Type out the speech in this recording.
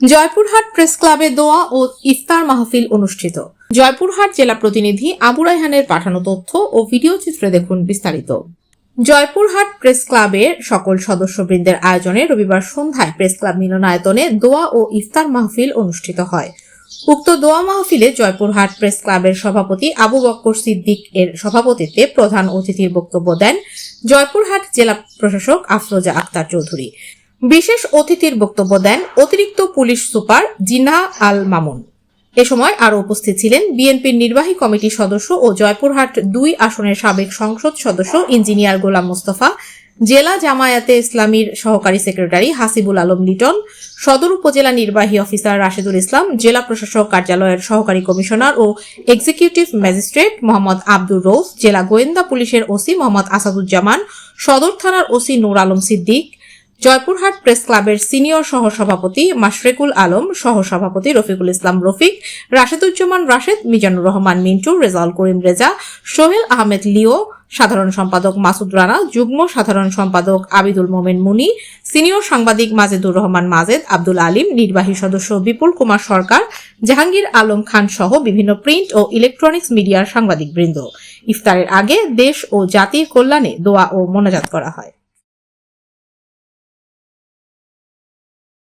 Joypurhat press ক্লাবে দোয়া ও ইফতার মাহফিল অনুষ্ঠিত। জয়পুরহাট জেলা প্রতিনিধি আবু রায়হানের পাঠানো তথ্য ও ভিডিও চিত্রে দেখুন বিস্তারিত। জয়পুরহাট প্রেস ক্লাবের সকল সদস্যবৃন্দের আয়োজনে রবিবার সন্ধ্যায় প্রেস ক্লাব মিলনায়তনে দোয়া ও ইফতার মাহফিল অনুষ্ঠিত হয়। উক্ত দোয়া মাহফিলে জয়পুরহাট প্রেস ক্লাবের সভাপতি আবু বক্কর সিদ্দিক এর সভাপতিত্বে প্রধান অতিথির বক্তব্য দেন জয়পুরহাট জেলা প্রশাসক আফরোজা আক্তার চৌধুরী। বিশেষ অতিথির বক্তব্য দেন অতিরিক্ত পুলিশ সুপার জিনা আল মামুন। এ সময় আরও উপস্থিত ছিলেন বিএনপির নির্বাহী কমিটির সদস্য ও জয়পুরহাট দুই আসনের সাবেক সংসদ সদস্য ইঞ্জিনিয়ার গোলাম মোস্তফা, জেলা জামায়াতে ইসলামীর সহকারী সেক্রেটারি হাসিবুল আলম লিটন, সদর উপজেলা নির্বাহী অফিসার রাশেদুল ইসলাম, জেলা প্রশাসক কার্যালয়ের সহকারী কমিশনার ও এক্সিকিউটিভ ম্যাজিস্ট্রেট মোহাম্মদ আব্দুর রৌফ জেলা গোয়েন্দা পুলিশের ওসি মোহাম্মদ আসাদুজ্জামান, সদর থানার ওসি নূর আলম সিদ্দিক জয়পুরহাট প্রেস ক্লাবের সিনিয়র সহসভাপতি মাশরেকুল আলম, সহসভাপতি রফিকুল ইসলাম রফিক, রাশেদুজ্জামান রাশেদ, মিজানুর রহমান মিন্টু, রেজাউল করিম রেজা, সোহেল আহমেদ লিও, সাধারণ সম্পাদক মাসুদ রানা, যুগ্ম সাধারণ সম্পাদক আবিদুল মোমেন মুনি, সিনিয়র সাংবাদিক মাজেদুর রহমান মাজেদ, আব্দুল আলিম, নির্বাহী সদস্য বিপুল কুমার সরকার, জাহাঙ্গীর আলম খান সহ বিভিন্ন প্রিন্ট ও ইলেকট্রনিক্স মিডিয়ার সাংবাদিকবৃন্দ। ইফতারের আগে দেশ ও জাতির কল্যাণে দোয়া ও মোনাজাত করা হয়।